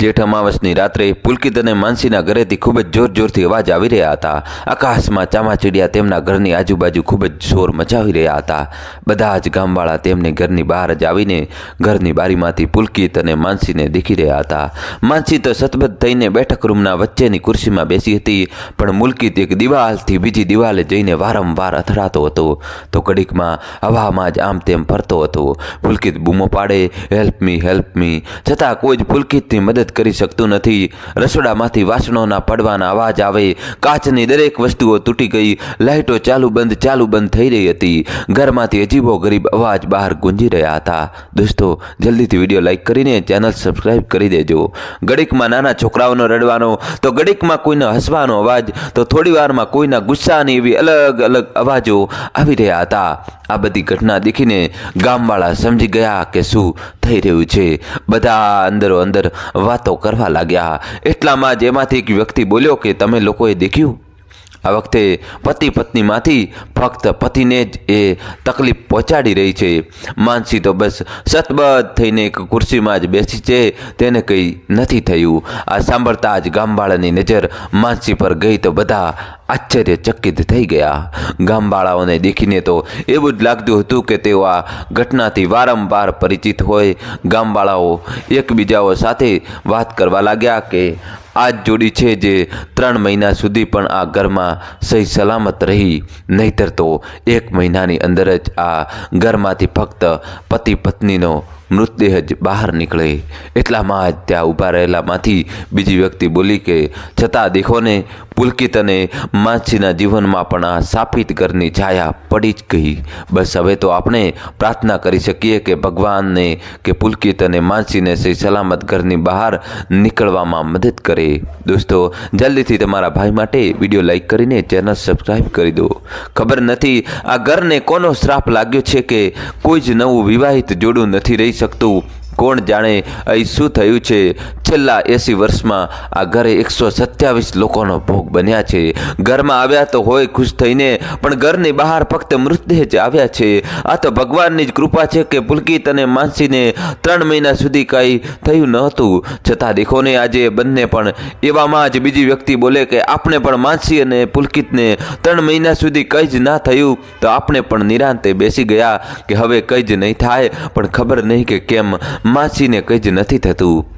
જેઠ અમાવસની રાત્રે પુલકિત અને માનસીના ઘરેથી ખૂબ જ જોર જોરથી અવાજ આવી રહ્યા હતા. આકાશમાં ચામાચીડિયા તેમના ઘરની આજુબાજુ ખૂબ જ જોર મચાવી રહ્યા હતા. બધા જ ગામવાળા તેમને ઘરની બહાર જ આવીને ઘરની બારીમાંથી પુલકિત અને માનસીને દેખી રહ્યા હતા. માનસી તો સતબદ્ધ થઈને બેઠક રૂમના વચ્ચેની ખુરશીમાં બેસી હતી, પણ મુલકિત એક દિવાલથી બીજી દિવાલે જઈને વારંવાર અથડાતો હતો. તો ઘડીકમાં હવામાં જ આમ તેમ ફરતો હતો. પુલકિત બૂમો પાડે હેલ્પ મી હેલ્પ મી છતાં કોઈ જ પુલકિતની મદદ કરી શકતું નથી. રસોડામાંથી વાસણોના પડવાના અવાજ આવે. કાચની દરેક વસ્તુઓ તૂટી ગઈ. લાઇટો ચાલુ બંધ ચાલુ બંધ થઈ રહી હતી. ઘરમાંથી અજીબો ગરીબ અવાજ બહાર ગુંજી રહ્યા હતા. દોસ્તો, જલ્દીથી વીડિયો લાઇક કરીને ચેનલ સબસ્ક્રાઇબ કરી દેજો. ગડીકમાં નાના છોકરાઓનો રડવાનો, તો ગડીકમાં કોઈનો હસવાનો અવાજ, તો થોડી વારમાં કોઈના ગુસ્સાની એવી અલગ અલગ અવાજો આવી રહ્યા હતા. આ બધી ઘટના દેખીને ગામવાળા સમજી ગયા કે શું થઈ રહ્યું છે. બધા અંદરો અંદર વાતો કરવા લાગ્યા. એટલામાં જ એમાંથી એક વ્યક્તિ બોલ્યો કે તમે લોકોએ દેખ્યું? આ વખતે પતિ પત્નીમાંથી ફક્ત પતિને જ એ તકલીફ પહોંચાડી રહી છે. માનસી તો બસ સતબદ્ધ થઈને એક ખુરશીમાં જ બેસી છે. તેને કંઈ નથી થયું. આ સાંભળતા જ ગામવાળાની નજર માનસી પર ગઈ તો બધા આશ્ચર્યચકિત થઈ ગયા. ગામવાળાઓને દેખીને તો એવું જ લાગતું હતું કે તેઓ આ ઘટનાથી વારંવાર પરિચિત હોય. ગામવાળાઓ એકબીજાઓ સાથે વાત કરવા લાગ્યા કે આ જ જોડી છે જે ત્રણ મહિના સુધી પણ આ ઘરમાં સહી સલામત રહી. નહીતર તો એક મહિનાની અંદર જ આ ઘરમાંથી ફક્ત પતિ પત્નીનો મૃતદેહ જ બહાર નીકળે. એટલામાં જ ત્યાં ઊભા રહેલામાંથી બીજી વ્યક્તિ બોલી કે, છતાં દેખો ને પુલકિત અને માનસીના જીવનમાં પણ આ સાપિત ઘરની છાયા પડી જ ગઈ. બસ હવે તો આપણે પ્રાર્થના કરી શકીએ કે ભગવાનને કે પુલકિત અને માનસીને સહી સલામત ઘરની બહાર નીકળવામાં મદદ કરે. દોસ્તો, જલ્દીથી તમારા ભાઈ માટે વીડિયો લાઇક કરીને ચેનલ સબસ્ક્રાઈબ કરી દો. ખબર નથી આ ઘરને કોનો શ્રાપ લાગ્યો છે કે કોઈ જ નવું વિવાહિત જોડું નથી રહી શકતું. કોણ જાણે અહીં શું થયું છે? છેલ્લા એંસી વર્ષમાં આ ઘરે એકસો સત્યાવીસ લોકોનો ભોગ બન્યા છે. ઘરમાં આવ્યા તો હોય ખુશ થઈને, પણ ઘરની બહાર ફક્ત મૃતદેહ જ આવ્યા છે. આ તો ભગવાનની જ કૃપા છે કે પુલકિત અને માનસીને ત્રણ મહિના સુધી કંઈ થયું ન હતું. છતાં દેખો ને, આજે બંને પણ એવામાં જ બીજી વ્યક્તિ બોલે કે, આપણે પણ માનસી અને પુલકિતને ત્રણ મહિના સુધી કંઈ જ ના થયું. તો આપણે પણ નિરાંતે બેસી ગયા કે હવે કંઈ જ નહીં થાય. પણ ખબર નહીં કે કેમ માસીને કંઈ જ નથી થતું.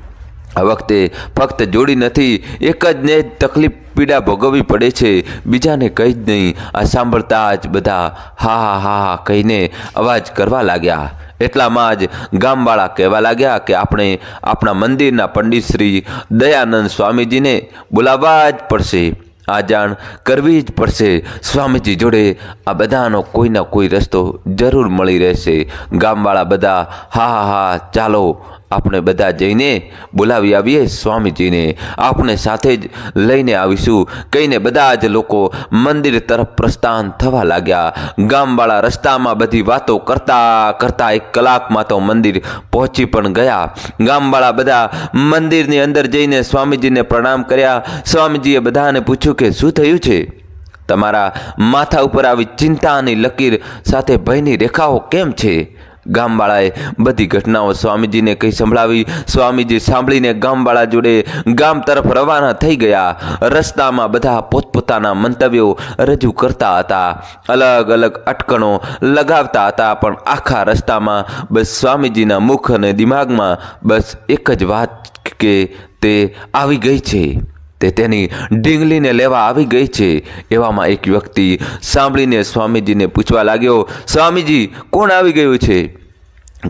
આ વખતે ફક્ત જોડી નથી, એક જ ને તકલીફ પીડા ભોગવવી પડે છે. બીજાને કંઈ જ નહીં. આ સાંભળતા જ બધા હા હા હા હા કહીને અવાજ કરવા લાગ્યા. એટલામાં જ ગામવાળા કહેવા લાગ્યા કે આપણે આપણા મંદિરના પંડિત શ્રી દયાનંદ સ્વામીજીને બોલાવવા જ પડશે. આ જાણ કરવી જ પડશે. સ્વામીજી જોડે આ બધાનો કોઈના કોઈ રસ્તો જરૂર મળી રહેશે. ગામવાળા બધા, હા હા હા, ચાલો આપણે બધા જઈને બોલાવી આવીએ સ્વામીજીને. આપણે સાથે જ લઈને આવીશું. કહીને બધા જ લોકો મંદિર તરફ પ્રસ્થાન થવા લાગ્યા. ગામવાળા રસ્તામાં બધી વાતો કરતા કરતા એક કલાકમાં તો મંદિર પહોંચી પણ ગયા. ગામવાળા બધા મંદિરની અંદર જઈને સ્વામીજીને પ્રણામ કર્યા. સ્વામીજીએ બધાને પૂછ્યું કે શું થયું છે? તમારા માથા ઉપર આવી ચિંતાની લકીર સાથે ભયની રેખાઓ કેમ છે? ગામવાળાએ બધી ઘટનાઓ સ્વામીજીને કહી સંભળાવી. સ્વામીજી સાંભળીને ગામવાળા જોડે ગામ તરફ રવાના થઈ ગયા. રસ્તામાં બધા પોતપોતાના મંતવ્યો રજૂ કરતા હતા. અલગ અલગ અટકણો લગાવતા હતા, પણ આખા રસ્તામાં બસ સ્વામીજીના મુખ અને દિમાગમાં બસ એક જ વાત કે તે આવી ગઈ છે. તે તેની ડીંગલીને લેવા આવી ગઈ છે. એવામાં એક વ્યક્તિ સાંભળીને સ્વામીજીને પૂછવા લાગ્યો, સ્વામીજી, કોણ આવી ગયું છે?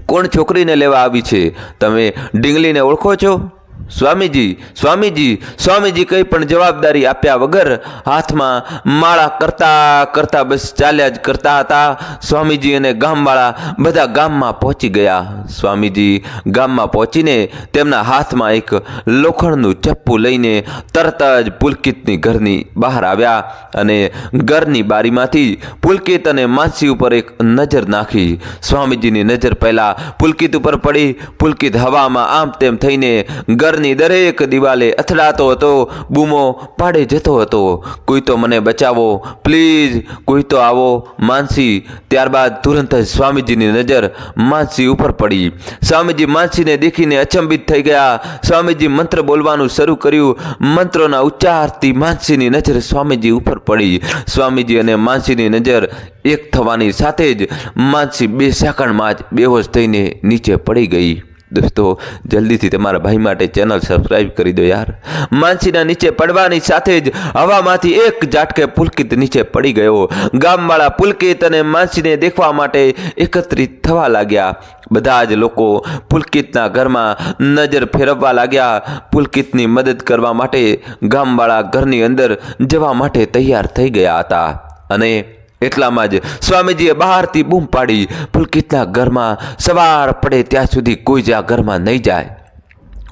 કોણ છોકરીને લેવા આવી છે? તમે ડીંગલીને ઓળખો છો? સ્વામીજી સ્વામીજી સ્વામીજી કંઈ પણ જવાબદારી આપ્યા વગર હાથમાં માળા કરતા કરતા બસ ચાલ્યા જ કરતા હતા. સ્વામીજી અને ગામવાળા બધા ગામમાં પહોંચી ગયા. સ્વામીજી ગામમાં પહોંચીને તેમના હાથમાં એક લોખંડનું ચપ્પુ લઈને તરત જ પુલકિતની ઘરની બહાર આવ્યા અને ઘરની બારીમાંથી પુલકિત અને માનસી ઉપર એક નજર નાખી. સ્વામીજીની નજર પહેલાં પુલકિત ઉપર પડી. પુલકિત હવામાં આમ તેમ થઈને ઘર ઘરની દરેક દિવાલે અથડાતો હતો, બૂમો પાડે જતો હતો. કોઈ તો મને બચાવો, પ્લીઝ, કોઈ તો આવો, માનસી. ત્યારબાદ તુરંત જ સ્વામીજીની નજર માનસી ઉપર પડી. સ્વામીજી માનસીને દેખીને અચંબિત થઈ ગયા. સ્વામીજી મંત્ર બોલવાનું શરૂ કર્યું. મંત્રોના ઉચ્ચારથી માનસીની નજર સ્વામીજી ઉપર પડી. સ્વામીજી અને માનસીની નજર એક થવાની સાથે જ માનસી બે સેકન્ડમાં જ બેહોશ થઈને નીચે પડી ગઈ. દોસ્તો, જલ્દીથી તમારા ભાઈ માટે ચેનલ સબસ્ક્રાઈબ કરી દો યાર. માનસીના નીચે પડવાની સાથે જ હવામાંથી એક ઝાટકે પુલકિત નીચે પડી ગયો. ગામવાળા પુલકિત અને માનસીને દેખવા માટે એકત્રિત થવા લાગ્યા. બધા જ લોકો પુલકિતના ઘરમાં નજર ફેરવવા લાગ્યા. પુલકિતની મદદ કરવા માટે ગામવાળા ઘરની અંદર જવા માટે તૈયાર થઈ ગયા હતા. અને એટલામાં જ સ્વામીજીએ બહારથી બૂમ પાડી પુલકિતના ઘરમાં સવાર પડે ત્યાં સુધી કોઈ જ આ ઘરમાં નહીં જાય.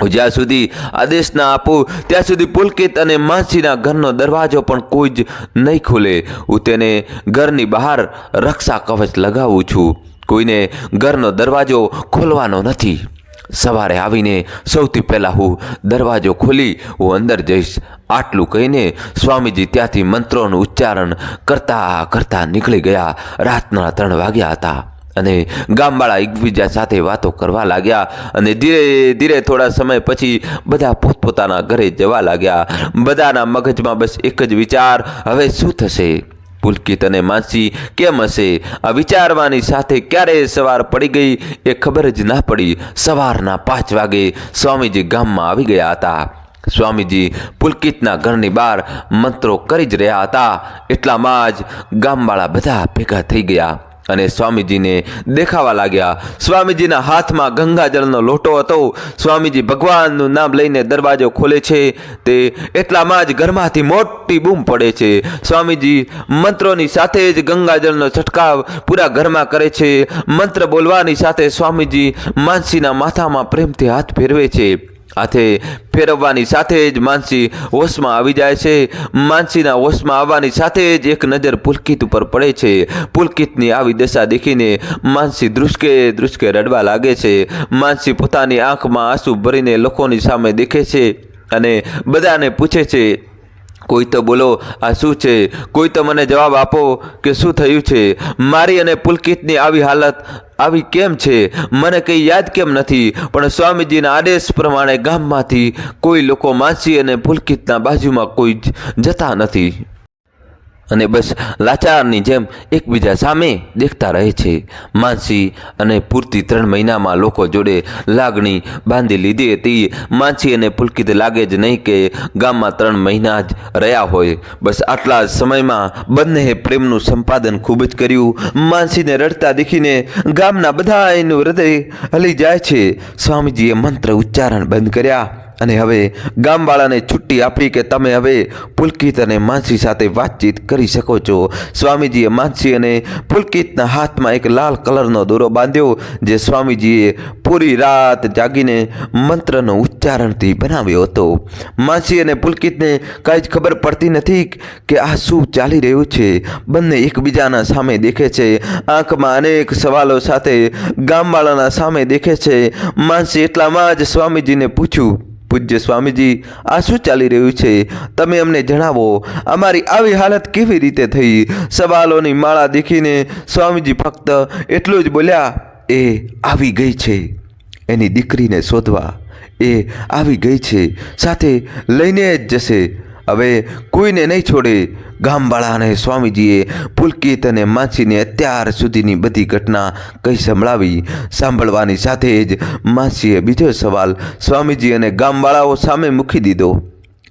જ્યાં સુધી આદેશ ના આપું, ત્યાં સુધી પુલકિત અને માનસીના ઘરનો દરવાજો પણ કોઈ જ નહીં ખુલે. હું તેને ઘરની બહાર રક્ષા કવચ લગાવું છું. કોઈને ઘરનો દરવાજો ખોલવાનો નથી. સવારે આવીને સૌથી પહેલાં હું દરવાજો ખોલી હું અંદર જઈશ. આટલું કહીને સ્વામીજી ત્યાંથી મંત્રોનું ઉચ્ચારણ કરતા કરતા નીકળી ગયા. રાતના ત્રણ વાગ્યા હતા અને ગામવાળા એકબીજા સાથે વાતો કરવા લાગ્યા અને ધીરે ધીરે થોડા સમય પછી બધા પોતપોતાના ઘરે જવા લાગ્યા. બધાના મગજમાં બસ એક જ વિચાર, હવે શું થશે? પુલકિત અને માસી કેમ હશે? આ વિચારવાની સાથે ક્યારે સવાર પડી ગઈ એ ખબર જ ના પડી. સવારના પાંચ વાગે સ્વામીજી ગામમાં આવી ગયા હતા. સ્વામીજી પુલકિતના ઘરની બહાર મંત્રો કરી જ રહ્યા હતા. એટલામાં જ ગામવાળા બધા ભેગા થઈ ગયા. અને સ્વામીજીને દેખાવા લાગ્યા. સ્વામીજીના હાથમાં ગંગાજળનો લોટો હતો. સ્વામીજી ભગવાનનું નામ લઈને દરવાજો ખોલે છે. તે એટલામાં જ ઘરમાંથી મોટી બૂમ પડે છે. સ્વામીજી મંત્રોની સાથે જ ગંગાજળનો છંટકાવ પૂરા ઘરમાં કરે છે. મંત્ર બોલવાની સાથે સ્વામીજી માનસીના માથામાં પ્રેમથી હાથ ફેરવે છે. હાથે ફેરવવાની સાથે જ માનસી હોશમાં આવી જાય છે. માનસીના હોશમાં આવવાની સાથે જ એક નજર પુલકિત ઉપર પડે છે. પુલકિતની આવી દશા દેખીને માનસી ધ્રુસકે ધ્રુસકે રડવા લાગે છે. માનસી પોતાની આંખમાં આંસુ ભરીને લોકોની સામે દેખે છે અને બધાને પૂછે છે કોઈ તો બોલો, આ શું છે? કોઈ તો મને જવાબ આપો કે શું થયું છે? મારી અને પુલકિતની આવી હાલત આવી કેમ છે? મને કંઈ યાદ કેમ નથી? પણ સ્વામીજીના આદેશ પ્રમાણે ગામમાંથી કોઈ લોકો માસી અને પુલકિતના બાજુમાં કોઈ જતા નથી. અને બસ લાચારની જેમ એકબીજા સામે દેખતા રહે છે. માનસી અને પૂરતી ત્રણ મહિનામાં લોકો જોડે લાગણી બાંધી લીધી હતી. માનસી અને પુલકિત લાગે જ નહીં કે ગામમાં ત્રણ મહિના જ રહ્યા હોય. બસ આટલા જ સમયમાં બંનેએ પ્રેમનું સંપાદન ખૂબ જ કર્યું. માનસીને રડતા દેખીને ગામના બધા એનું હૃદય હલી જાય છે. સ્વામીજીએ મંત્ર ઉચ્ચારણ બંધ કર્યા. અને હવે ગામવાળાને છુટ્ટી આપી કે તમે હવે પુલકિત અને માનસી સાથે વાતચીત કરી શકો છો. સ્વામીજીએ માનસી અને પુલકિતના હાથમાં એક લાલ કલરનો દોરો બાંધ્યો, જે સ્વામીજીએ પૂરી રાત જાગીને મંત્રનો ઉચ્ચારણથી બનાવ્યો હતો. માનસી અને પુલકિતને કાંઈ જ ખબર પડતી નથી કે આ શું ચાલી રહ્યું છે. બંને એકબીજાના સામે દેખે છે. આંખમાં અનેક સવાલો સાથે ગામવાળાના સામે દેખે છે. માનસી એટલામાં જ સ્વામીજીને પૂછ્યું પૂજ્ય સ્વામીજી, આ શું ચાલી રહ્યું છે? તમે અમને જણાવો, અમારી આવી હાલત કેવી રીતે થઈ? સવાલોની માળા દેખીને સ્વામીજી ફક્ત એટલું જ બોલ્યા, એ આવી ગઈ છે. એની દીકરીને શોધવા, એ આવી ગઈ છે, સાથે લઈને જ જશે. હવે કોઈને નહીં છોડે. ગામવાળાને સ્વામીજીએ પુલકિત અને માછીને અત્યાર સુધીની બધી ઘટના કહી સંભળાવી. સાંભળવાની સાથે જ માછીએ બીજો સવાલ સ્વામીજી અને ગામવાળાઓ સામે મૂકી દીધો.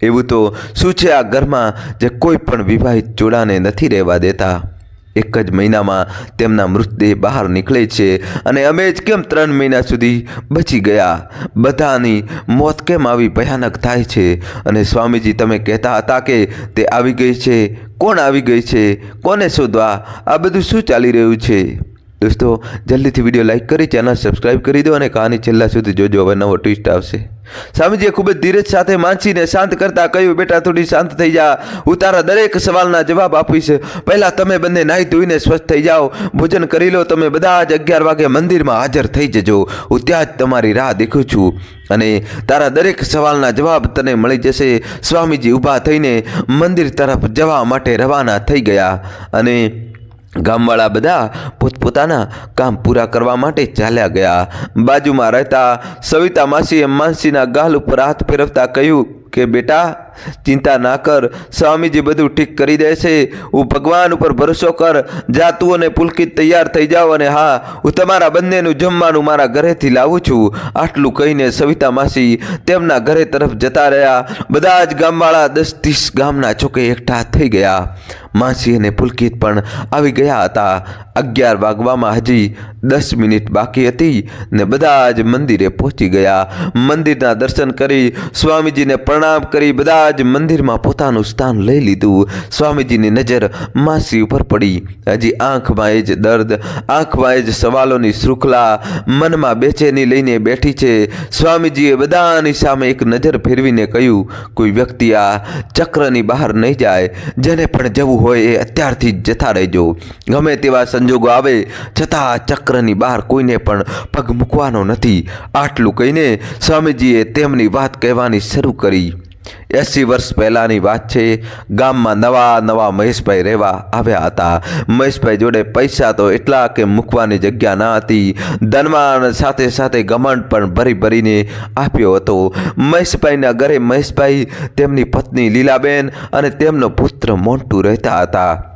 એવું તો શું છે આ ઘરમાં જે કોઈ પણ વિવાહિત જોડાને નથી રહેવા દેતા? એક જ મહિનામાં તેમના મૃતદેહ બહાર નીકળે છે અને અમે જ કેમ ત્રણ મહિના સુધી બચી ગયા? બધાની મોત કેમ આવી ભયાનક થાય છે? અને સ્વામીજી તમે કહેતા હતા કે તે આવી ગઈ છે. કોણ આવી ગઈ છે? કોને શોધવા? આ બધું શું ચાલી રહ્યું છે? દોસ્તો, જલ્દીથી વીડિયો લાઇક કરી, ચેનલ સબસ્ક્રાઈબ કરી દો અને કહાની છેલ્લા સુધી જોજો, હવે નવો ટ્વિસ્ટ આવશે. સ્વામીજીએ ખૂબ જ ધીરજ સાથે માનસીને શાંત કરતા કહ્યું, બેટા થોડી શાંત થઈ જા. હું તારા દરેક સવાલના જવાબ આપીશ. પહેલાં તમે બંને નાહી ધોઈને સ્વસ્થ થઈ જાઓ. ભોજન કરી લો, તમે બધા જ અગિયાર વાગે મંદિરમાં હાજર થઈ જજો. હું ત્યાં જ તમારી રાહ દેખું છું. અને તારા દરેક સવાલના જવાબ તને મળી જશે. સ્વામીજી ઊભા થઈને મંદિર તરફ જવા માટે રવાના થઈ ગયા. અને ગામવાળા બધા પોતપોતાના કામ પૂરા કરવા માટે ચાલ્યા ગયા. બાજુમાં રહેતા સવિતા માસીએ માનસીના ગાલ ઉપર હાથ ફેરવતા કહ્યું કે, બેટા ચિંતા ના કર. સ્વામીજી બધું ઠીક કરી દેશે હું ભગવાન ઉપર ભરોસો કર. જા તું અને પુલકિત તૈયાર થઈ જાઓ અને હા, હું તમારા બંનેનું જમવાનું મારા ઘરેથી લાવું છું. આટલું કહીને સવિતા માસી તેમના ઘરે તરફ જતા રહ્યા. બધા જ ગામવાળા દસ ત્રીસ ગામના ચોકે એકઠા થઈ ગયા. માસી અને પુલકિત પણ આવી ગયા હતા. અગિયાર વાગવામાં હજી દસ મિનિટ બાકી હતી ને બધા જ મંદિરે પહોંચી ગયા. મંદિરના દર્શન કરી સ્વામીજીને પ્રણામ કરી. બધા જ મંદિરમાં પોતાનું સ્થાન લઈ લીધું. સ્વામીજીની નજર માસી ઉપર પડી. હજી આંખમાં એ જ દર્દ, આંખમાં એ જ સવાલોની શૃંખલા મનમાં બેચેની લઈને બેઠી છે. સ્વામીજીએ બધાની સામે એક નજર ફેરવીને કહ્યું, કોઈ વ્યક્તિ આ ચક્રની બહાર નહીં જાય. જેને પણ જવું હોય એ અત્યારથી જ જતા રહેજો. ગમે તેવા સંજોગો આવે, છતાં ચક્રની બહાર કોઈને પણ પગ મૂકવાનો નથી. આટલું કહીને સ્વામીજીએ તેમની વાત કહેવાની શરૂ કરી. એંસી વર્ષ પહેલાંની વાત છે, ગામમાં નવા નવા મહેશભાઈ રહેવા આવ્યા હતા. મહેશભાઈ જોડે પૈસા તો એટલા કે મૂકવાની જગ્યા ન હતી. ધનવાન સાથે સાથે ગમંડ પણ ભરી ભરીને આપ્યો હતો. મહેશભાઈના ઘરે મહેશભાઈ તેમની પત્ની લીલાબેન અને તેમનો પુત્ર મોન્ટુ રહેતા હતા.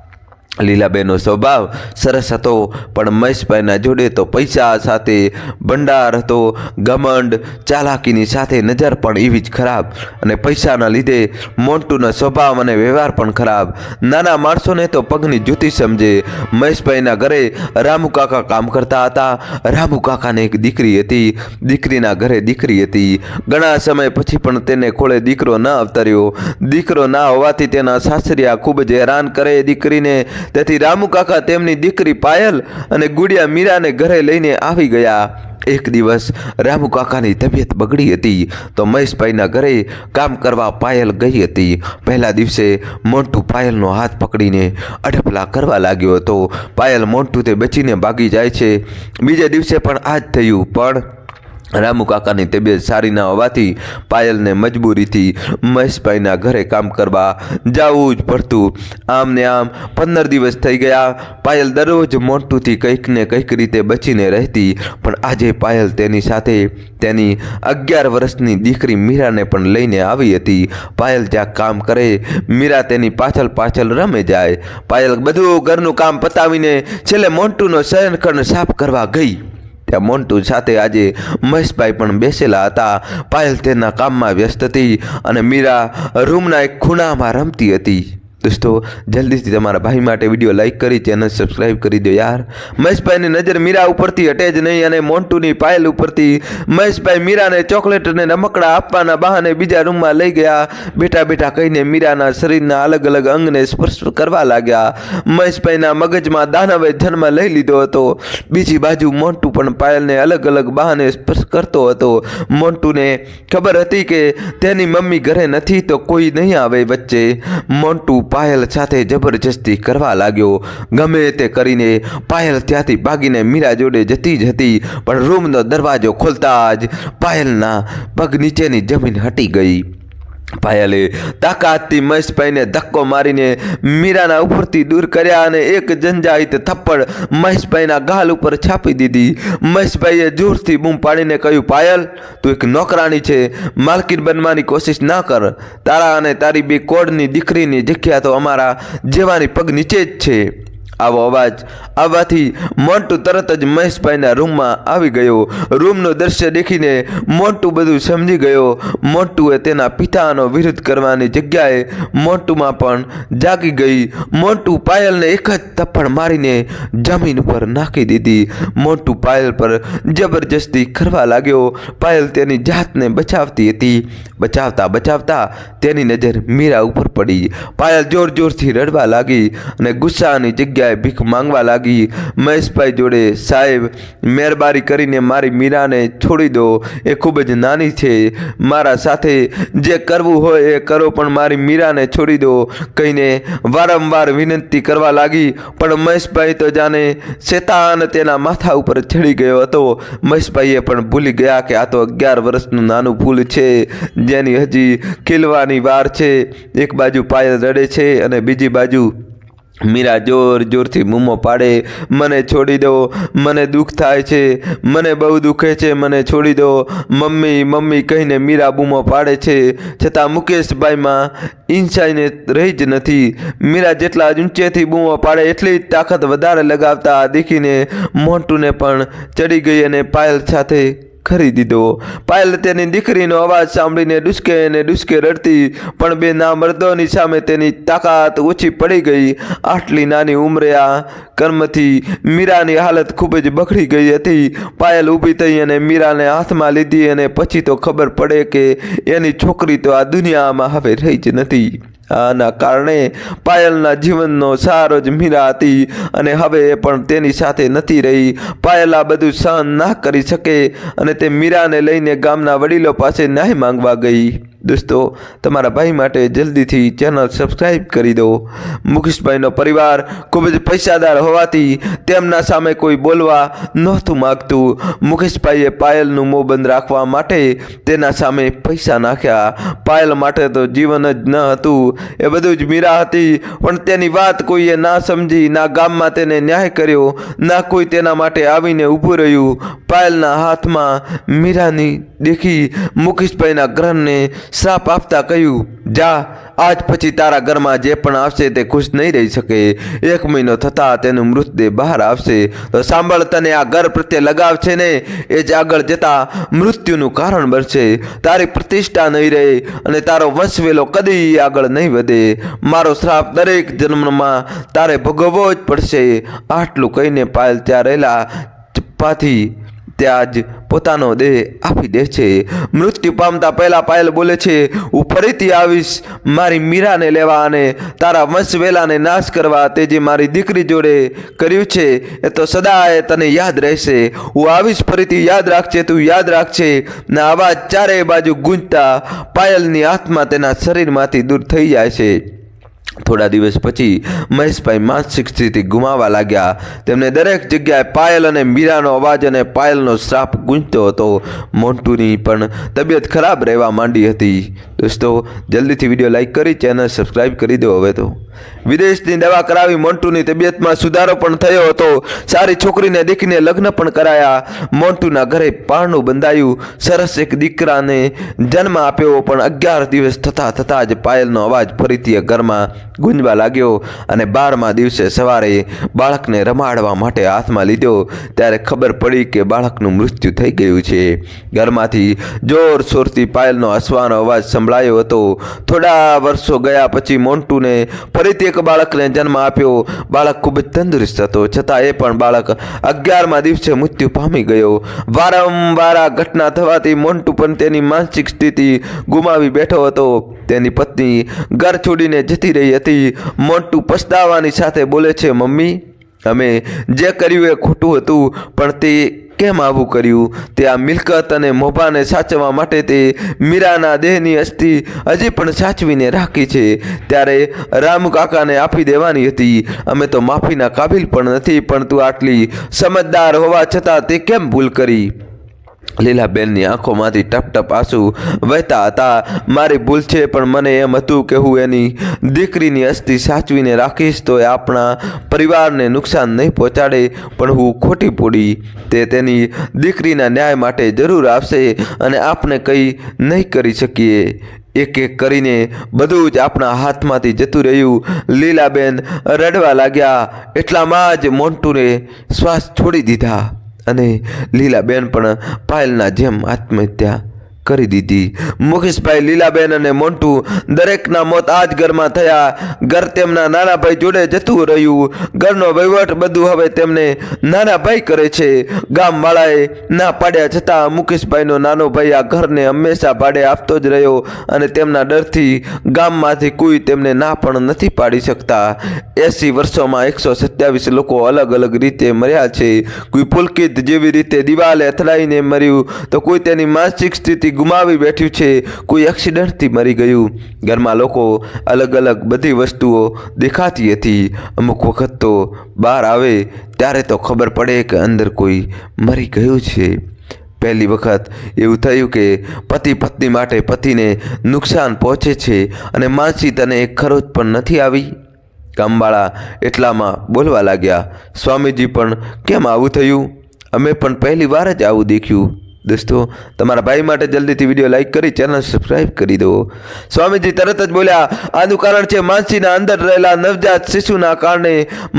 લીલાબેનનો સ્વભાવ સરસ હતો. પણ મહેશભાઈના જોડે તો પૈસા સાથે ભંડાર હતો. ઘમંડ ચાલાકીની સાથે નજર પણ એવી જ ખરાબ અને પૈસાના લીધે મોન્ટુનો સ્વભાવ અને વ્યવહાર પણ ખરાબ. નાના માણસોને તો પગની જૂતી સમજે. મહેશભાઈના ઘરે રામુ કાકા કામ કરતા હતા. રામુ કાકાને એક દીકરી હતી. દીકરીના ઘરે દીકરી હતી. ઘણા સમય પછી પણ તેને ખોળે દીકરો ન અવતર્યો. દીકરો ના હોવાથી તેના સાસરિયા ખૂબ જ હેરાન કરે દીકરીને. તેથી રામુ કાકા તેમની દીકરી પાયલ અને ગુડિયા મીરાને ઘરે લઈને આવી ગયા. એક દિવસ રામુ કાકાની તબિયત બગડી હતી તો મહેશભાઈના ઘરે કામ કરવા પાયલ ગઈ હતી. પહેલા દિવસે મોન્ટુ પાયલનો હાથ પકડીને અડપલા કરવા લાગ્યો હતો. પાયલ મોન્ટુ તે બચીને ભાગી જાય છે. બીજે દિવસે પણ આ જ થયું, પણ રામુ કાકાની તબિયત સારી ના હોવાથી પાયલને મજબૂરીથી મહેશભાઈના ઘરે કામ કરવા જવું જ પડતું. આમ ને આમ પંદર દિવસ થઈ ગયા. પાયલ દરરોજ મોટુંથી કંઈક ને કંઈક રીતે બચીને રહેતી. પણ આજે પાયલ તેની સાથે તેની અગિયાર વર્ષની દીકરી મીરાને પણ લઈને આવી હતી. પાયલ જ્યાં કામ કરે, મીરા તેની પાછળ પાછળ રમે જાય. પાયલ બધું ઘરનું કામ પતાવીને છેલ્લે મોન્ટુનો શયનખંડ સાફ કરવા ગઈ. ત્યાં મોન્ટુ સાથે આજે મહેશભાઈ પણ બેસેલા હતા. પાયલ તેના કામમાં વ્યસ્ત હતી અને મીરા રૂમના એક ખૂણામાં રમતી હતી. દોસ્તો, જલ્દીથી તમારા ભાઈ માટે વીડિયો લાઇક કરી ચેનલ સબસ્ક્રાઈબ કરી દો યાર. મહેશભાઈની નજર મીરા ઉપરથી હટે જ નહીં અને મોન્ટુની પાયલ ઉપરથી મહેશભાઈ મીરાને ચોકલેટ અને રમકડા આપવાના બહાને બીજા રૂમમાં લઈ ગયા. બેઠા બેઠા કહીને મીરાના શરીરના અલગ અલગ અંગને સ્પર્શ કરવા લાગ્યા. મહેશભાઈના મગજમાં દાનવે જન્મ લઈ લીધો હતો. બીજી બાજુ મોન્ટુ પણ પાયલને અલગ અલગ બહાને સ્પર્શ કરતો હતો. મોન્ટુને ખબર હતી કે તેની મમ્મી ઘરે નથી તો કોઈ નહીં આવે વચ્ચે. મોન્ટુ પાયલ સાથે જબરજસ્તી કરવા લાગ્યો. ગમે તે કરીને પાયલ ત્યાંથી ભાગીને મીરા જોડે જતી જ હતી, પણ રૂમનો દરવાજો ખોલતા જ પાયલના પગ નીચેની જમીન હટી ગઈ. પાયલે તાકાતથી મહેશભાઈને ધક્કો મારીને મીરાના ઉપરથી દૂર કર્યા અને એક જંજાહિત થપ્પડ મહેશભાઈના ગાલ ઉપર છાપી દીધી. મહેશભાઈએ જોરથી બૂમ પાડીને કહ્યું, પાયલ, તું એક નોકરાણી છે. માલકીન બનવાની કોશિશ ના કર. તારા અને તારી બે કોડની દીકરીની જગ્યા તો અમારા જેવાની પગ નીચે જ છે. આવો અવાજ. આવવાથી મોન્ટુ તરત જ મહેશભાઈના રૂમમાં આવી ગયો. રૂમનું દ્રશ્ય દેખીને મોન્ટુ બધું સમજી ગયો. મોન્ટુએ તેના પિતાનો વિરોધ કરવાની જગ્યાએ મોન્ટુમાં પણ જાગી ગઈ. મોન્ટુ પાયલને એક જ થપ્પડ મારીને જમીન ઉપર નાખી દીધી. મોન્ટુ પાયલ પર જબરજસ્તી કરવા લાગ્યો. પાયલ તેની જાતને બચાવતી હતી. બચાવતા બચાવતા તેની નજર મીરા ઉપર પડી. પાયલ જોર જોરથી રડવા લાગી અને ગુસ્સાની જગ્યાએ જગ્યાએ ભીખ માંગવા લાગી. મહેશભાઈ જોડે, સાહેબ, મહેરબારી કરીને મારી મીરાને છોડી દો. એ ખૂબ જ નાની છે. મારા સાથે જે કરવું હોય એ કરો, પણ મારી મીરાને છોડી દો. કહીને વારંવાર વિનંતી કરવા લાગી. પણ મહેશભાઈ તો જાણે શેતાન તેના માથા ઉપર ચડી ગયો હતો. મહેશભાઈએ પણ ભૂલી ગયા કે આ તો અગિયાર વર્ષનું નાનું ફૂલ છે, જેની હજી ખીલવાની વાર છે. એક બાજુ પાયલ રડે છે અને બીજી બાજુ મીરા જોર જોરથી બૂમો પાડે, મને છોડી દો, મને દુઃખ થાય છે, મને બહુ દુઃખે છે, મને છોડી દો. મમ્મી મમ્મી કહીને મીરા બૂમો પાડે છે. છતાં મુકેશભાઈમાં ઇન્સાઈને રહી જ નથી. મીરા જેટલા ઊંચેથી બૂમો પાડે, એટલી જ તાકાત વધારે લગાવતા દેખીને મોન્ટુને પણ ચડી ગઈ અને પાયલ સાથે ખરી દીધો પાયલ તેની દીકરીનો અવાજ સાંભળીને ડુસકે અને ડુસકે રડતી, પણ બે ના મર્દોની સામે તેની તાકાત ઓછી પડી ગઈ. આટલી નાની ઉંમરે આ કર્મથી મીરાની હાલત ખૂબ જ બગડી ગઈ હતી. પાયલ ઊભી થઈ અને મીરાને હાથમાં લીધી અને પછી તો ખબર પડે કે એની છોકરી તો આ દુનિયામાં હવે રહી જ નથી. આના કારણે પાયલના જીવનનો સારો જ મીરા હતી અને હવે એ પણ તેની સાથે નથી રહી. પાયલ આ બધું સહન ના કરી શકે અને તે મીરાને લઈને ગામના વડીલો પાસે ન્યાય માંગવા ગઈ. દોસ્તો, તમારા ભાઈ માટે જલ્દીથી ચેનલ સબસ્ક્રાઈબ કરી દો. મુકેશભાઈનો પરિવાર ખૂબ જ પૈસાદાર હોવાથી તેમના સામે કોઈ બોલવા નહોતું માગતું. મુકેશભાઈએ પાયલનું મોં બંધ રાખવા માટે તેના સામે પૈસા નાખ્યા. પાયલ માટે તો જીવન જ ન હતું, એ બધું જ મીરા હતી, પણ તેની વાત કોઈએ ના સમજી, ના ગામમાં તેને ન્યાય કર્યો, ના કોઈ તેના માટે આવીને ઊભું રહ્યું. પાયલના હાથમાં મીરાની દેખી મુકેશભાઈના ગ્રહને શ્રાપ આપતા કહ્યું, જા, આજ પછી તારા ઘરમાં જે પણ આવશે તે ખુશ નહીં રહી શકે. એક મહિનો થતાં તેનું મૃતદેહ બહાર આવશે. તો સાંભળ, તને આ ઘર પ્રત્યે લગાવ છે ને, એ જ આગળ જતાં મૃત્યુનું કારણ બનશે. તારી પ્રતિષ્ઠા નહીં રહે અને તારો વંશવેલો કદી આગળ નહીં વધે. મારો શ્રાપ દરેક જન્મમાં તારે ભોગવવો જ પડશે. આટલું કહીને પાયલ ત્યાં રહેલા ચપ્પાથી ત્યાં જ પોતાનો દેહ આપી દે છે. મૃત્યુ પામતા પહેલાં પાયલ બોલે છે, હું ફરીથી આવીશ, મારી મીરાને લેવા અને તારા વંશવેલાને નાશ કરવા. તે જે મારી દીકરી જોડે કર્યું છે, એ તો સદાય તને યાદ રહેશે. હું આવીશ ફરીથી, યાદ રાખજે, તું યાદ રાખજે. ને અવાજ ચારેય બાજુ ગુંજતા પાયલની આત્મા તેના શરીરમાંથી દૂર થઈ જાય છે. થોડા દિવસ પછી મહેશભાઈ માનસિક સ્થિતિ ગુમાવા લાગ્યા. તેમને દરેક જગ્યાએ પાયલ અને મીરાનો અવાજ અને પાયલનો શ્રાપ ગુંજતો હતો. મોન્ટુની પણ તબિયત ખરાબ રહેવા માંડી હતી. દોસ્તો, જલ્દીથી વીડિયો લાઇક કરી, ચેનલ સબસ્ક્રાઈબ કરી દો હવે તો. વિદેશની દવા કરાવી મોન્ટુની તબિયતમાં સુધારો પણ થયો હતો. સારી છોકરીને દેખીને લગ્ન પણ કરાયા. મોન્ટુના ઘરે પારણું બંધાયું. સરસ એક દીકરાને જન્મ આપ્યો, પણ અગિયાર દિવસ થતાં થતાં જ પાયલનો અવાજ ફરીથી ઘરમાં ગુંજવા લાગ્યો અને બારમા દિવસે સવારે બાળકને રમાડવા માટે હાથમાં લીધો. ત્યારે ખબર પડી કે બાળકનું મૃત્યુ થઈ ગયું છે. ઘરમાંથી જોરશોરથી પાયલનો હસવાનો અવાજ સંભળાયો. હતો. થોડા વર્ષો ગયા પછી મોન્ટુને ફરીથી એક બાળકને જન્મ આપ્યો. બાળક ખૂબ જ તંદુરસ્ત હતો. છતાં એ પણ બાળક અગિયારમાં દિવસે મૃત્યુ પામી ગયો. વારંવાર આ ઘટના થવાથી મોન્ટુ પણ તેની માનસિક સ્થિતિ ગુમાવી બેઠો હતો. તેની પત્ની ઘર છોડીને જતી રહી હતી. મોન્ટુ પસ્તાવાની સાથે બોલે છે, મમ્મી, અમે જે કર્યું એ ખોટું હતું, પણ તે કેમ આવું કર્યું? તે આ મિલકત અને મોભાને સાચવવા માટે તે મીરાના દેહની અસ્થિ હજી પણ સાચવીને રાખી છે. ત્યારે રામુ કાકાને આપી દેવાની હતી. અમે તો માફીના કાબિલ પણ નથી, પણ તું આટલી સમજદાર હોવા છતાં તે કેમ ભૂલ કરી? લીલાબેનની આંખોમાંથી ટપ ટપ આંસુ વહેતા હતા. મારી ભૂલ છે, પણ મને એમ હતું કે હું એની દીકરીની અસ્થિ સાચવીને રાખીશ તો એ આપણા પરિવારને નુકસાન નહીં પહોંચાડે, પણ હું ખોટી પડી તે તેની દીકરીના ન્યાય માટે જરૂર આવશે અને આપણે કંઈ નહીં કરી શકીએ. એક એક કરીને બધું જ આપણા હાથમાંથી જતું રહ્યું. લીલાબેન રડવા લાગ્યા. એટલામાં જ મોન્ટુને શ્વાસ છોડી દીધા. અને લીલાબેન પણ પાયલના જેમ આત્મહત્યા કરી દીધી. મુકેશભાઈ, લીલાબેન અને મોન્ટુ દરેકના મોત આ જ ઘરમાં થયા. ઘર તેમના નાના ભાઈ જોડે જતું રહ્યું. ઘરનો વહીવટ બધું હવે તેમને નાના ભાઈ કરે છે. ગામવાળાએ ના પાડ્યા છતાં મુકેશભાઈનો નાનો ભાઈ આ ઘરને હંમેશા ભાડે આપતો જ રહ્યો અને તેમના ડરથી ગામમાંથી કોઈ તેમને ના પણ નથી પાડી શકતા. એસી વર્ષોમાં એકસો સત્યાવીસ લોકો અલગ અલગ રીતે મર્યા છે. કોઈ પુલકિત જેવી રીતે દિવાલે અથડાઈને મર્યું તો કોઈ તેની માનસિક સ્થિતિ ગુમાવી બેઠ્યું છે. કોઈ એક્સિડન્ટથી મરી ગયું. ઘરમાં લોકો અલગ અલગ બધી વસ્તુઓ દેખાતી હતી. અમુક વખત તો બહાર આવે ત્યારે તો ખબર પડે કે અંદર કોઈ મરી ગયું છે. પહેલી વખત એવું થયું કે પતિ પત્ની માટે પતિને નુકસાન પહોંચે છે અને માનસી તને એક ખરોચ પણ નથી આવી? ગામવાળા એટલામાં બોલવા લાગ્યા, સ્વામીજી, પણ કેમ આવું થયું? અમે પણ પહેલી વાર જ આવું દેખ્યું. દોસ્તો, તમારા ભાઈ માટે જલ્દીથી વીડિયો લાઇક કરી ચેનલ સબસ્ક્રાઈબ કરી દો. સ્વામીજી તરત જ બોલ્યા, આનું કારણ છે માનસીના અંદર રહેલા નવજાત શિશુના કારણે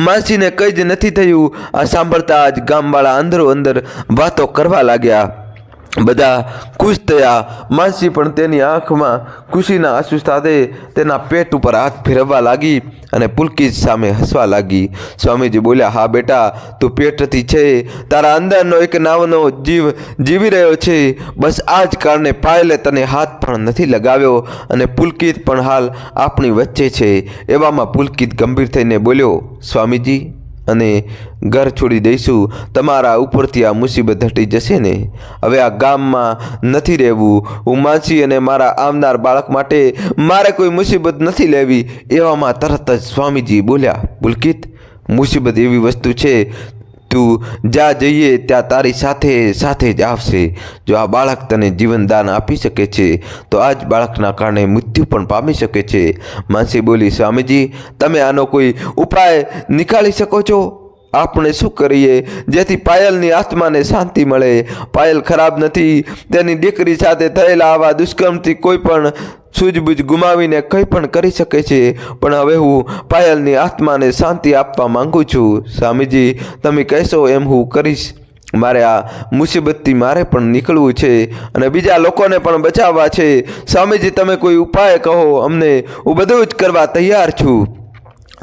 માનસીને કંઈ જ નથી થયું. આ સાંભળતા જ ગામવાળા અંદરો અંદર વાતો કરવા લાગ્યા. બધા ખુશ થયા. માનસી પણ તેની આંખમાં ખુશીના આંસુ સાથે તેના પેટ ઉપર હાથ ફેરવવા લાગી અને પુલકિત સામે હસવા લાગી. સ્વામીજી બોલ્યા, હા બેટા, તું પેટથી છે. તારા અંદરનો એક નાવનો જીવ જીવી રહ્યો છે. બસ આ જ કારણે પાયલે તને હાથ પણ નથી લગાવ્યો અને પુલકિત પણ હાલ આપણી વચ્ચે છે. એવામાં પુલકિત ગંભીર થઈને બોલ્યો, સ્વામીજી અને ઘર છોડી દઈશું. તમારા ઉપરથી આ મુસીબત હટી જશે ને? હવે આ ગામમાં નથી રહેવું. હું માનસી અને મારા આવનાર બાળક માટે મારે કોઈ મુસીબત નથી લેવી. એવામાં તરત જ સ્વામીજી બોલ્યા, પુલકિત, મુસીબત એવી વસ્તુ છે તું જ્યાં જઈએ, ત્યાં તારી સાથે સાથે જ આવશે. જો આ બાળક તને જીવનદાન આપી શકે છે, તો આ જ બાળકના કારણે મૃત્યુ પણ પામી શકે છે. માસી બોલી, સ્વામીજી, તમે આનો કોઈ ઉપાય નીકાળી શકો છો? આપણે શું કરીએ? જેથી પાયલની આત્માને શાંતિ મળે. પાયલ ખરાબ નથી. તેની દીકરી સાથે થયેલા આવા દુષ્કર્મથી કોઈ પણ સૂઝબૂઝ ગુમાવીને કંઈ પણ કરી શકે છે. પણ હવે હું પાયલની આત્માને શાંતિ આપવા માંગુ છું. સ્વામીજી, તમે કહેશો એમ હું કરીશ. મારે આ મુસીબતથી મારે પણ નીકળવું છે અને બીજા લોકોને પણ બચાવવા છે. સ્વામીજી, તમે કોઈ ઉપાય કહો. અમને હું બધું જ કરવા તૈયાર છું.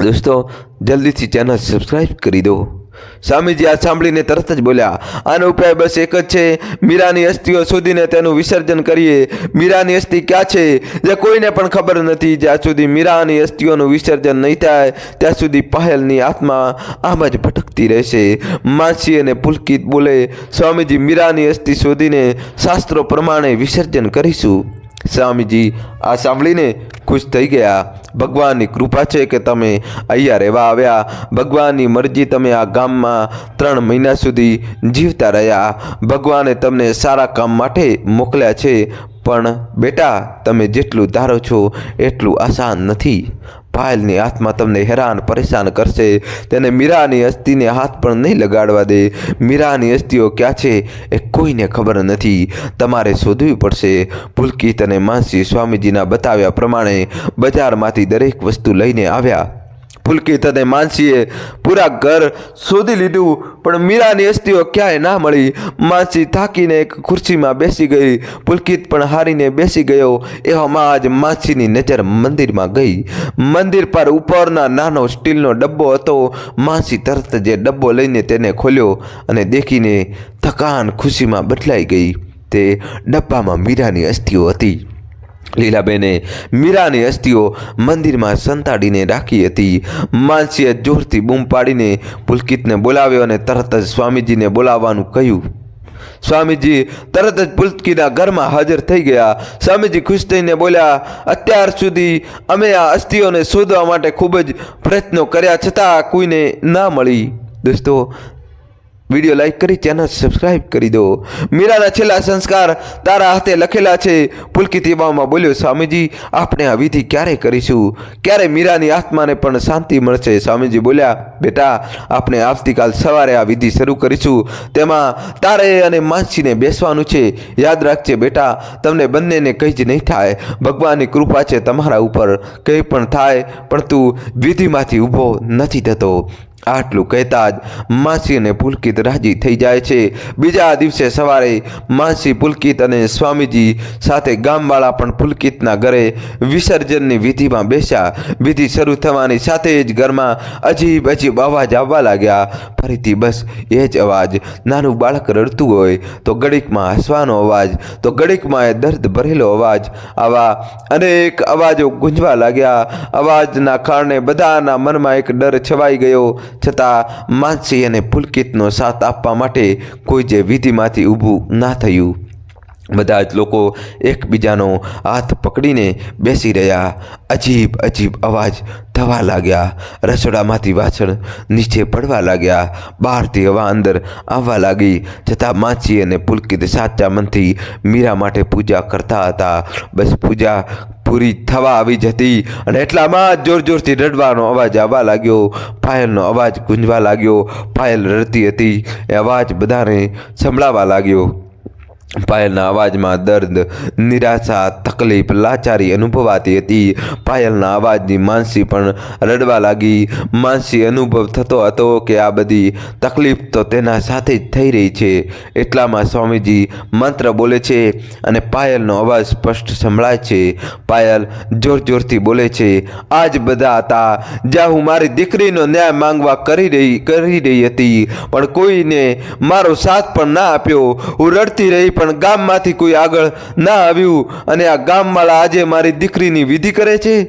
દોસ્તો જલ્દીથી ચેનલ સબસ્ક્રાઈબ કરી દો. સ્વામીજી આ સાંભળીને તરત જ બોલ્યા, આનો ઉપાય બસ એક જ છે. મીરાની અસ્થિઓ શોધીને તેનું વિસર્જન કરીએ. મીરાની અસ્થિ ક્યાં છે? જે કોઈને પણ ખબર નથી. જ્યાં સુધી મીરાની અસ્થિઓનું વિસર્જન નહીં થાય, ત્યાં સુધી પહેલની આત્મા આમ જ ભટકતી રહેશે. માનસી અને પુલકિત બોલે, સ્વામીજી, મીરાની અસ્થિ શોધીને શાસ્ત્રો પ્રમાણે વિસર્જન કરીશું. સ્વામીજી, આ સાંભળીને ખુશ થઈ ગયા. ભગવાનની કૃપા છે કે તમે અહીંયા રહેવા આવ્યા. ભગવાનની મરજી તમે આ ગામમાં ત્રણ મહિના સુધી જીવતા રહ્યા. ભગવાને તમને સારા કામ માટે મોકલ્યા છે. પણ બેટા, તમે જેટલું ધારો છો, એટલું આસાન નથી. પાયલની આત્મા તમને હેરાન, પરેશાન કરશે. તેને મીરાની અસ્થિને હાથ પણ નહીં લગાડવા દે. મીરાની અસ્થિઓ ક્યાં છે એ કોઈને ખબર નથી. તમારે શોધવી પડશે. પુલકિત અને માનસી સ્વામીજીના બતાવ્યા પ્રમાણે બજારમાંથી દરેક વસ્તુ લઈને આવ્યા. પુલકિત અને માનસીએ પૂરા ઘર શોધી લીધું. પણ મીરાની અસ્થિઓ ક્યાંય ના મળી. માનસી થાકીને એક ખુરશીમાં બેસી ગઈ. પુલકિત પણ હારીને બેસી ગયો. એવામાં આજ માનસીની નજર મંદિરમાં ગઈ. મંદિર પર ઉપરના નાનો સ્ટીલનો ડબ્બો હતો. માનસી તરત જે ડબ્બો લઈને તેને ખોલ્યો અને દેખીને થકાન ખુશીમાં બદલાઈ ગઈ. તે ડબ્બામાં મીરાની અસ્થિઓ હતી. લીલાબેને મીરાની અસ્થિઓ મંદિરમાં સંતાડીને રાખી હતી. માનસીએ જોરથી બૂમ પાડીને પુલકિતને બોલાવ્યો અને તરત જ સ્વામીજીને બોલાવવાનું કહ્યું. સ્વામીજી, તરત જ પુલકીના ઘરમાં હાજર થઈ ગયા. સ્વામીજી ખુશ થઈને બોલ્યા, અત્યાર સુધી અમે આ અસ્થિઓને શોધવા માટે ખૂબ જ પ્રયત્નો કર્યા છતાં કોઈને ના મળી. દોસ્તો વીડિયો લાઈક કરી, ચેનલ સબસ્ક્રાઇબ કરી દો. મીરાના છેલ્લા સંસ્કાર તારા હાથે લખેલા છે. પુલકિત ઇમામમાં બોલ્યો, સ્વામીજી, આપણે આ વિધિ ક્યારે કરીશું? ક્યારે મીરાની આત્માને પણ શાંતિ મળશે? સ્વામીજી બોલ્યા, બેટા, આપણે આવતીકાલ સવારે આ વિધિ શરૂ કરીશું. તેમાં તારે અને માનસીને બેસવાનું છે. યાદ રાખજે બેટા, તમને બંનેને કંઈ જ નહીં થાય. ભગવાનની કૃપા છે તમારા ઉપર. કંઈ પણ થાય, પણ તું વિધિમાંથી ઊભો નથી થતો. આટલું કહેતા જ માસી અને પુલકિત રાજી થઈ જાય છે. બીજા દિવસે સવારે માસી પુલકિત અને સ્વામીજી સાથે ગામવાળા પણ પુલકિતના ઘરે વિસર્જનની વિધિમાં બેસ્યા. વિધિ શરૂ થવાની સાથે જ ઘરમાં અજીબ અજીબ અવાજ આવવા લાગ્યા. ફરીથી બસ એ જ અવાજ. નાનું બાળક રડતું હોય તો ગળીકમાં હસવાનો અવાજ, તો ગળીકમાં એ દર્દ ભરેલો અવાજ. આવા અનેક અવાજો ગુંજવા લાગ્યા. અવાજના કારણે બધાના મનમાં એક ડર છવાઈ ગયો. છતાં માનસી અને પુલકિતનો સાથ આપવા માટે કોઈ જે વિધિમાંથી ઊભું ના થયું. બધા જ લોકો એકબીજાનો હાથ પકડીને બેસી રહ્યા. અજીબ અજીબ અવાજ થવા લાગ્યા. રસોડામાંથી વાસણ નીચે પડવા લાગ્યા. બહારથી હવા અંદર આવવા લાગી. છતાં માછી અને પુલકિત સાચા મનથી મીરા માટે પૂજા કરતા હતા. બસ પૂજા પૂરી થવા આવી જતી અને એટલામાં જ જોર જોરથી રડવાનો અવાજ આવવા લાગ્યો. પાયલનો અવાજ ગુંજવા લાગ્યો. પાયલ રડતી હતી. એ અવાજ બધાને સંભળાવા લાગ્યો. પાયલના અવાજમાં દર્દ નિરાશા તકલીફ લાચારી અનુભવાતી હતી પાયલના અવાજની માનસી પણ રડવા લાગી માનસી અનુભવ થતો હતો કે આ બધી તકલીફ તો તેના સાથે જ થઈ રહી છે એટલામાં સ્વામીજી મંત્ર બોલે છે અને પાયલનો અવાજ સ્પષ્ટ સંભળાય છે પાયલ જોર જોરથી બોલે છે, આજ બધા હતા જ્યાં હું મારી દીકરીનો ન્યાય માંગવા કરી રહી કરી રહી હતી, પણ કોઈને મારો સાથ પણ ના આપ્યો. હું રડતી રહી પણ ગામમાંથી કોઈ આગળ ના આવ્યું અને આ ગામવાળા આજે મારી દીકરીની વિધિ કરે છે?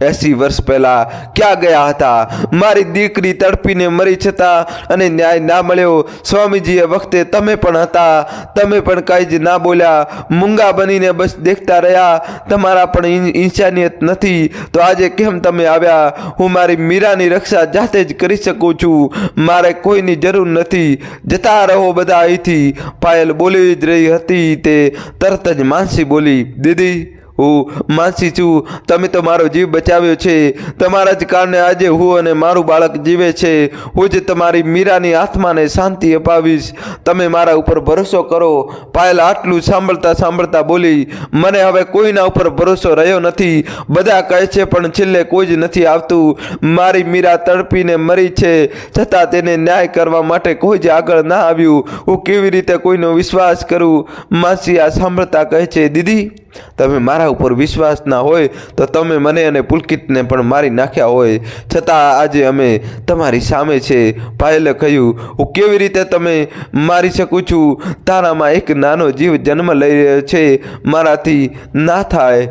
એસી વર્ષ પહેલા ક્યાં ગયા હતા? મારી દીકરી તડપીને મરી છતાં અને ન્યાય ના મળ્યો. સ્વામીજીએ વખતે તમે પણ હતા. તમે પણ કાંઈ જ ના બોલ્યા. મૂંગા બનીને બસ દેખતા રહ્યા. તમારા પણ ઇન- ઇન્સાનિયત નથી. તો આજે કેમ તમે આવ્યા? હું મારી મીરાની રક્ષા જાતે જ કરી શકું છું. મારે કોઈની જરૂર નથી. જતા રહો બધા અહીંથી. પાયલ બોલી જ રહી હતી તે. તરત જ માનસી બોલી, દીદી હું માસી છું. તમે તો મારો જીવ બચાવ્યો છે. તમારા જ કારણે આજે હું અને મારું બાળક જીવે છે. હું જ તમારી મીરાની આત્માને શાંતિ અપાવીશ. તમે મારા ઉપર ભરોસો કરો. પાયલ આટલું સાંભળતા સાંભળતા બોલી, મને હવે કોઈના ઉપર ભરોસો રહ્યો નથી. બધા કહે છે, પણ છેલ્લે કોઈ જ નથી આવતું. મારી મીરા તડપીને મરી છે. છતાં તેને ન્યાય કરવા માટે કોઈ જ આગળ ના આવ્યું. હું કેવી રીતે કોઈનો વિશ્વાસ કરું? માસી આ સાંભળતા કહે છે, દીદી તમે મારા ઉપર વિશ્વાસ ના હોય તો તમે મને અને પુલકિતને પણ મારી નાખ્યા હોય. છતાં આજે અમે તમારી સામે છે. પાયલે કહ્યું, હું કેવી રીતે તમે મારી શકું છું? તારામાં એક નાનો જીવ જન્મ લઈ રહ્યો છે. મારાથી ના થાય.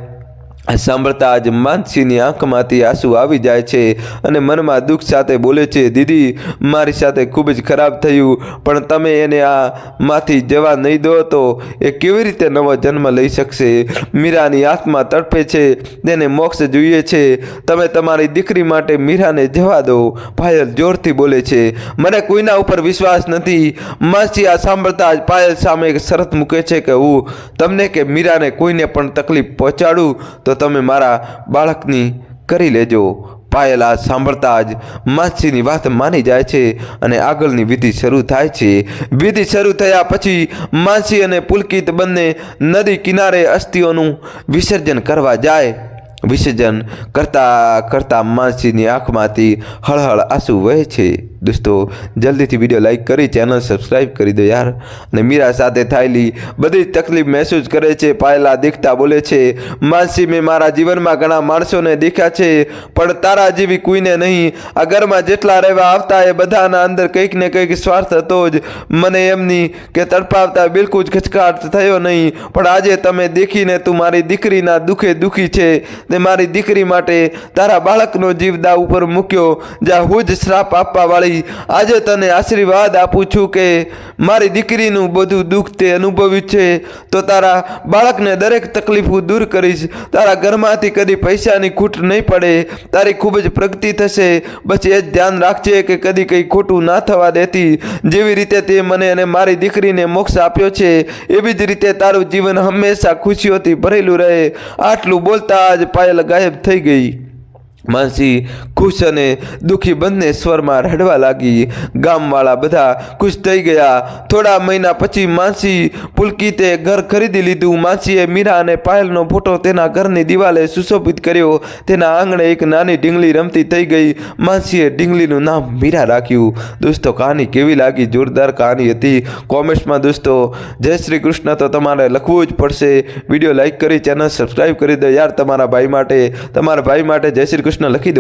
સાંભળતા જ માનસીની આંખમાંથી આંસુ આવી જાય છે અને મનમાં દુઃખ સાથે બોલે છે, દીદી, મારી સાથે ખૂબ જ ખરાબ થયું, પણ તમે એને આ માંથી જવા નહીં દો તો એ કેવી રીતે નવો જન્મ લઈ શકશે? મીરાની આત્મા તડપે છે, તેને મોક્ષ જોઈએ છે. તમે તમારી દીકરી માટે મીરાને જવા દો. પાયલ જોરથી બોલે છે, મને કોઈના ઉપર વિશ્વાસ નથી. માસી આ સાંભળતા જ પાયલ સામે એક શરત મૂકે છે કે, હું તમને કે મીરાને કોઈને પણ તકલીફ પહોંચાડું તો તમે મારા બાળકની કરી લેજો. પાયલ આ સાંભળતા જ માસીની વાત માની જાય છે અને આગળની વિધિ શરૂ થાય છે. વિધિ શરૂ થયા પછી માછી અને પુલકિત બંને નદી કિનારે અસ્થિઓનું વિસર્જન કરવા જાય. વિસર્જન કરતા કરતા માનસીની આંખમાંથી હળહળ આંસુ વહે છે. દોસ્તો, જલ્દીથી વીડિયો લાઇક કરી, ચેનલ સબસ્ક્રાઈબ કરી દો યાર. અને મીરા સાથે થયેલી બધી તકલીફ મહેસૂસ કરે છે, પાયલા દેખતા બોલે છે માનસી મેં મારા જીવનમાં ઘણા માણસોને દેખ્યા છે, પણ તારા જેવી કોઈને નહીં. આ ઘરમાં જેટલા રહેવા આવતા એ બધાના અંદર કંઈક ને કંઈક સ્વાર્થ હતો જ. મને એમની કે તડપાવતા બિલકુલ ખચકાટ થયો નહીં. પણ આજે તમે દેખીને તું મારી દીકરીના દુઃખે દુઃખી છે. તે મારી દીકરી માટે તારા બાળકનો જીવ દા ઉપર મૂક્યો જ્યાં હું જ શ્રાપ આપવા વાળી આજે તને આશીર્વાદ આપું છું કે મારી દીકરીનું બધું દુઃખ તે અનુભવ્યું છે. તો તારા બાળકને દરેક તકલીફ હું દૂર કરીશ. તારા ઘરમાંથી કદી પૈસાની ખૂટ નહીં પડે. તારી ખૂબ જ પ્રગતિ થશે. બસ એ જ ધ્યાન રાખજે કે કદી કંઈ ખોટું ના થવા દેતી. જેવી રીતે તે મને અને મારી દીકરીને મોક્ષ આપ્યો છે, એવી જ રીતે તારું જીવન હંમેશા ખુશીઓથી ભરેલું રહે. આટલું બોલતા જ પાયલ ગાયબ થઈ ગઈ. માનસી ખુશ અને દુઃખી બંને સ્વરમાં રડવા લાગી. ગામવાળા બધા ખુશ થઈ ગયા. થોડા મહિના પછી માનસી પુલકિતે ઘર ખરીદી લીધું. માનસીએ મીરા અને પાયલનો ફોટો તેના ઘરની દિવાલે સુશોભિત કર્યો. તેના આંગણે એક નાની ઢીંગલી રમતી થઈ ગઈ. માનસીએ ઢીંગલીનું નામ મીરા રાખ્યું. દોસ્તો, કહાની કેવી લાગી? જોરદાર કહાની હતી. કોમેન્ટ્સમાં, દોસ્તો, જય શ્રી કૃષ્ણ, તો તમારે લખવું જ પડશે. વીડિયો લાઈક કરી, ચેનલ સબસ્ક્રાઈબ કરી દો. યાર, તમારા ભાઈ માટે, તમારા ભાઈ માટે જય શ્રી કૃષ્ણ. લખી દો